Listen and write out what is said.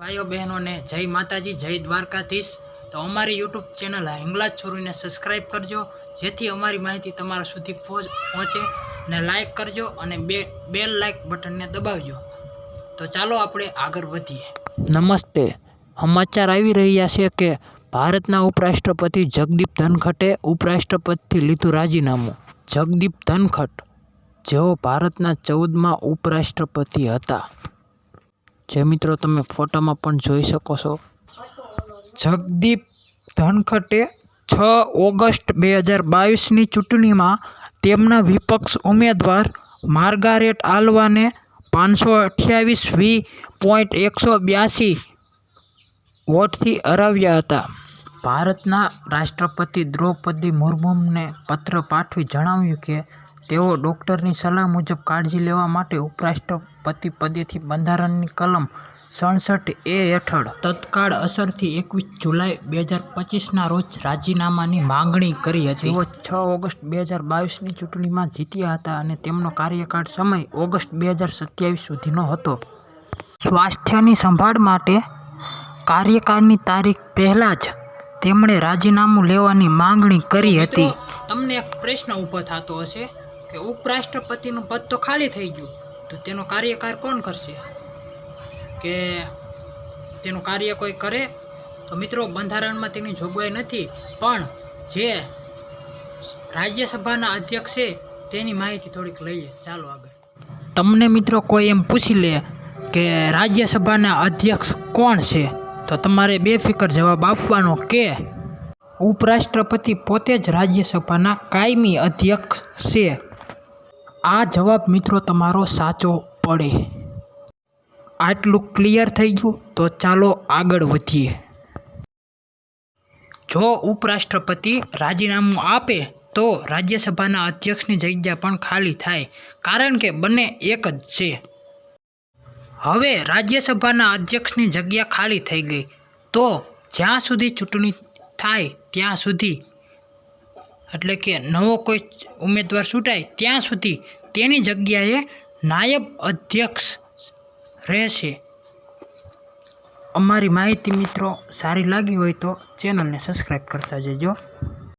ભાઈઓ બહેનોને જય માતાજી, જય દ્વારકાધીશ. તો અમારી યુટ્યુબ ચેનલ હિંગલાજ છોરીને સબસ્ક્રાઈબ કરજો, જેથી અમારી માહિતી તમારા સુધી પહોંચ, પહોંચે. ને લાઇક કરજો અને બે બેલ લાઇક બટનને દબાવજો. તો ચાલો આપણે આગળ વધીએ. નમસ્તે. સમાચાર આવી રહ્યા છે કે ભારતના ઉપરાષ્ટ્રપતિ જગદીપ ધનખટે ઉપરાષ્ટ્રપતિથી લીધું રાજીનામું. જગદીપ ધનખટ જેઓ ભારતના ચૌદમાં ઉપરાષ્ટ્રપતિ હતા. જે મિત્રો તમે ફોટામાં પણ જોઈ શકો છો. જગદીપ ધનખટે છ ઓગસ્ટ બે હજાર બાવીસની ચૂંટણીમાં તેમના વિપક્ષ ઉમેદવાર માર્ગારેટ આલ્વાને પાંચસો અઠ્યાવીસ વી પોઈન્ટ એકસો બ્યાસી વોટથી હરાવ્યા હતા. ભારતના રાષ્ટ્રપતિ દ્રૌપદી મુર્મુને પત્ર પાઠવી જણાવ્યું કે તેઓ ડૉક્ટરની સલાહ મુજબ કાળજી લેવા માટે ઉપરાષ્ટ્રપતિ પદેથી બંધારણની કલમ સડસઠ એ હેઠળ તત્કાળ અસરથી એકવીસ જુલાઈ બે હજાર પચીસના રોજ રાજીનામાની માંગણી કરી હતી. તેઓ છ ઓગસ્ટ બે હજાર બાવીસની ચૂંટણીમાં જીત્યા હતા અને તેમનો કાર્યકાળ સમય ઓગસ્ટ બે હજાર સત્યાવીસ સુધીનો હતો. સ્વાસ્થ્યની સંભાળ માટે કાર્યકાળની તારીખ પહેલાં જ તેમણે રાજીનામું લેવાની માંગણી કરી હતી. તમને એક પ્રશ્ન ઊભો થતો હશે. કે ઉપરાષ્ટ્રપતિનું પદ તો ખાલી થઈ ગયું, તો તેનો કાર્યકાળ કોણ કરશે? કે તેનું કાર્ય કોઈ કરે? તો મિત્રો, બંધારણમાં તેની જોગવાઈ નથી, પણ જે રાજ્યસભાના અધ્યક્ષ છે, તેની માહિતી થોડીક લઈએ. ચાલો આગળ. તમને મિત્રો કોઈ એમ પૂછી લે કે રાજ્યસભાના અધ્યક્ષ કોણ છે, તો તમારે બેફિકર જવાબ આપવાનો કે ઉપરાષ્ટ્રપતિ પોતે જ રાજ્યસભાના કાયમી અધ્યક્ષ છે. આ જવાબ મિત્રો તમારો સાચો પડે. આટલું ક્લિયર થઈ ગયું તો ચાલો આગળ વધીએ. જો ઉપરાષ્ટ્રપતિ રાજીનામું આપે તો રાજ્યસભાના અધ્યક્ષની જગ્યા પણ ખાલી થાય, કારણ કે બંને એક જ છે. હવે રાજ્યસભાના અધ્યક્ષની જગ્યા ખાલી થઈ ગઈ, તો જ્યાં સુધી ચૂંટણી થાય ત્યાં સુધી એટલે કે નવો કોઈ ઉમેદવાર ચૂંટાય ત્યાં સુધી તેની જગ્યાએ નાયબ અધ્યક્ષ રહેશે. અમારી માહિતી મિત્રો સારી લાગી હોય તો ચેનલને સબસ્ક્રાઈબ કરતા જજો.